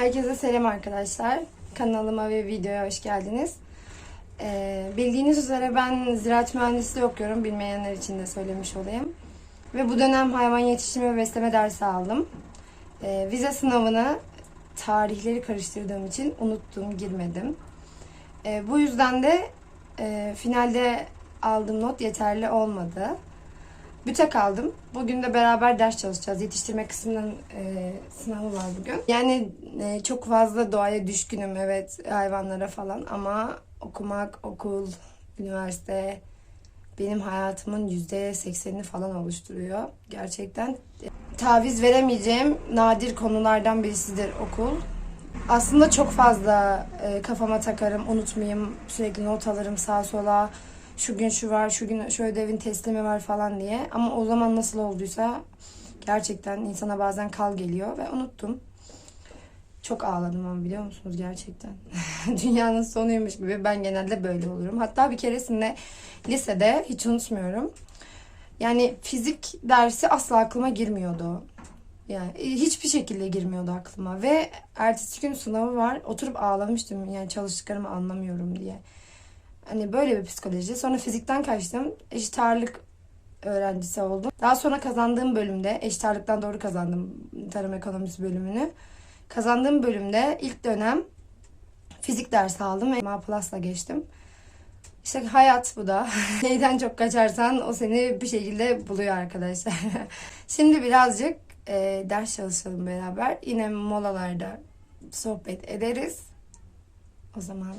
Herkese selam arkadaşlar. Kanalıma ve videoya hoş geldiniz. Ee, bildiğiniz üzere ben ziraat mühendisliği okuyorum. Bilmeyenler için de söylemiş olayım. Ve bu dönem hayvan yetiştirme ve besleme dersi aldım. Ee, vize sınavını tarihleri karıştırdığım için unuttum, girmedim. Ee, bu yüzden de e, finalde aldığım not yeterli olmadı. Büte kaldım. Bugün de beraber ders çalışacağız. Yetiştirme kısmının e, sınavı var bugün. Yani e, çok fazla doğaya düşkünüm evet hayvanlara falan ama okumak, okul, üniversite benim hayatımın yüzde seksenini falan oluşturuyor. Gerçekten taviz veremeyeceğim nadir konulardan birisidir okul. Aslında çok fazla e, kafama takarım, unutmayayım, sürekli not alırım sağa sola. Şu gün şu var, şu gün şu ödevin teslimi var falan diye. Ama o zaman nasıl olduysa gerçekten insana bazen kal geliyor ve unuttum. Çok ağladım ama biliyor musunuz gerçekten. Dünyanın sonuymuş gibi ben genelde böyle olurum. Hatta bir keresinde lisede hiç unutmuyorum. Yani fizik dersi asla aklıma girmiyordu. Yani hiçbir şekilde girmiyordu aklıma ve ertesi gün sınavı var. Oturup ağlamıştım yani çalıştıklarımı anlamıyorum diye. Hani böyle bir psikoloji. Sonra fizikten kaçtım. Eşit ağırlık öğrencisi oldum. Daha sonra kazandığım bölümde, eşit ağırlıktan doğru kazandım tarım ekonomisi bölümünü. Kazandığım bölümde ilk dönem fizik dersi aldım ve MA Plus'la geçtim. İşte hayat bu da. Neyden çok kaçarsan o seni bir şekilde buluyor arkadaşlar. Şimdi birazcık e, ders çalışalım beraber. Yine molalarda sohbet ederiz. O zaman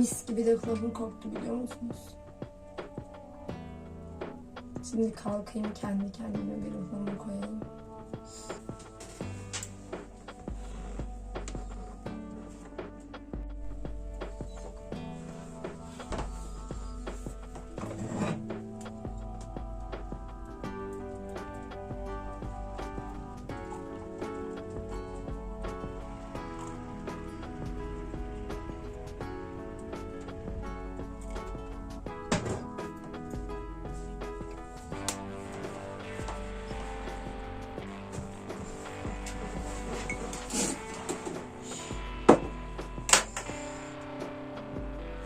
Mis gibi de ıhlamur koktu biliyor musunuz? Şimdi kalkayım kendi kendime bir ıhlamur koyayım.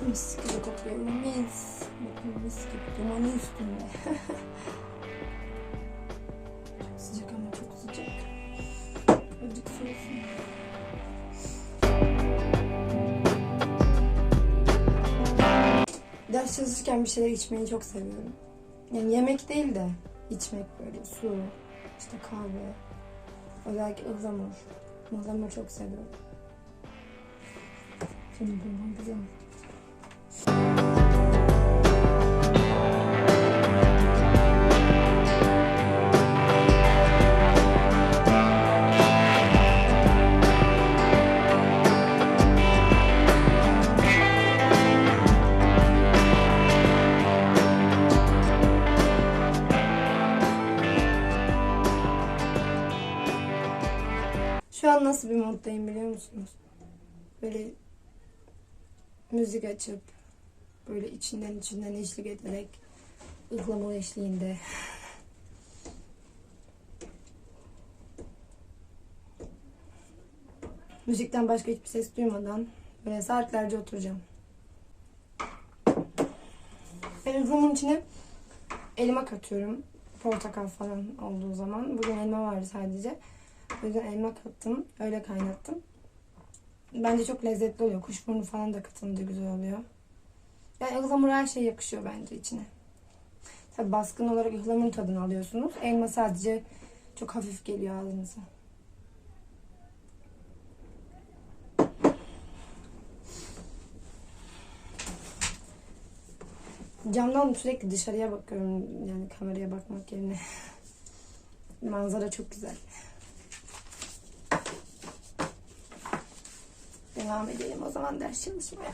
Mis gibi kokuyor. Mis. Bakın mis gibi. Dumanı üstünde. çok sıcak ama çok sıcak. Azıcık soğusun. Ders çalışırken bir şeyler içmeyi çok seviyorum. Yani yemek değil de içmek böyle su, işte kahve, özellikle ıhlamur. Ihlamur çok seviyorum. Şimdi bundan mi? Şu an nasıl bir moddayım biliyor musunuz? Böyle müzik açıp böyle içinden içinden eşlik ederek ıhlamur eşliğinde müzikten başka hiçbir ses duymadan böyle saatlerce oturacağım. Ben ıhlamurun içine elma katıyorum. Portakal falan olduğu zaman. Bugün elma vardı sadece. O yüzden elma kattım. Öyle kaynattım. Bence çok lezzetli oluyor. Kuşburnu falan da katılınca güzel oluyor. Yani ıhlamur her şey yakışıyor bence içine. Tabi baskın olarak ıhlamurun tadını alıyorsunuz. Elma sadece çok hafif geliyor ağzınıza. Camdan sürekli dışarıya bakıyorum yani kameraya bakmak yerine. Manzara çok güzel. Devam edelim o zaman ders çalışmaya.